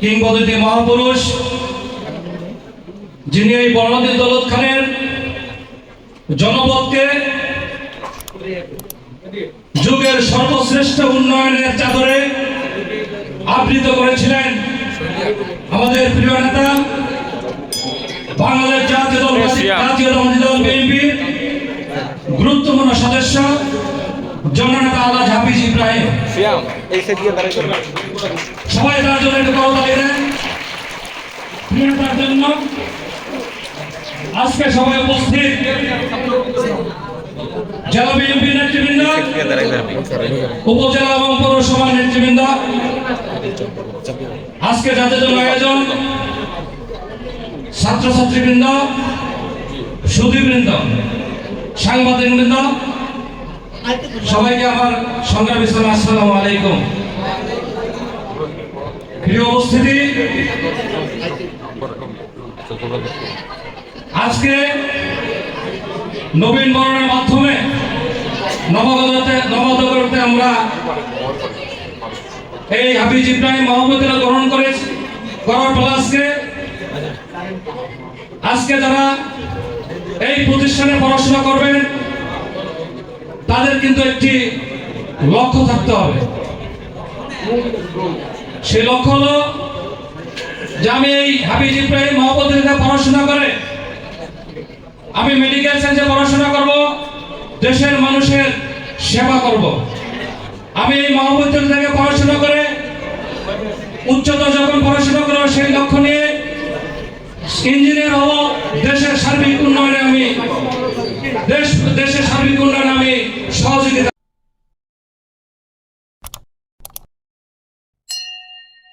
কিংবদন্তি মহাপুরুষ যিনি এই বর্ণালী দৌলত খানের জনপদকে যুগের সর্বশ্রেষ্ঠ উন্নয়নের চাদরে আবৃত করেছিলেন আমাদের প্রিয় নেতা বাংলাদেশ জাতীয় দল জাতীয় দল বিএনপির গুরুত্বপূর্ণ সদস্য জননেতা আল্লাহ হাফিজ ইব্রাহিম। শ্যাম এই সাইড দিয়ে দাঁড়াই করবে সবাই তার জন্য একটু করো তালি দেন প্রিয়তার জন্য। আজকে সবাই উপস্থিত। জেলা বিএনপি নেতৃবৃন্দ দিয়ে দাঁড়াই দাঁড়াবি উপজেলা এবং পৌরসভা নেতৃবৃন্দ আজকে যাদের জন্য আয়োজন ছাত্রছাত্রীবৃন্দ সুধীবৃন্দ সাংবাদিকবৃন্দ সবাইকে আলাইকুম। প্রিয় উপস্থিতি, আজকে নবীন বরণের মাধ্যমে আমরা এই হাফিজ ইব্রাহিম গ্রহণ করে করার আজকে আজকে যারা এই প্রতিষ্ঠানে পড়াশোনা করবেন তাদের কিন্তু একটি লক্ষ্য থাকতে হবে। সেই লক্ষ্য হলো যে আমি এই হাফিজ ইব্রাহিম মোহাম্মদের পড়াশোনা করে আমি মেডিকেল সায়েন্সে পড়াশোনা করব, দেশের মানুষের সেবা করব। আমি এই মহাবিদ্যালয় থেকে পড়াশোনা করে, উচ্চতর যখন পড়াশোনা করব সেই লক্ষ্য নিয়ে ইঞ্জিনিয়ার হব, দেশের সার্বিক উন্নয়নে আমি দেশ দেশের সার্বিক উন্নয়নে সহযোগিতা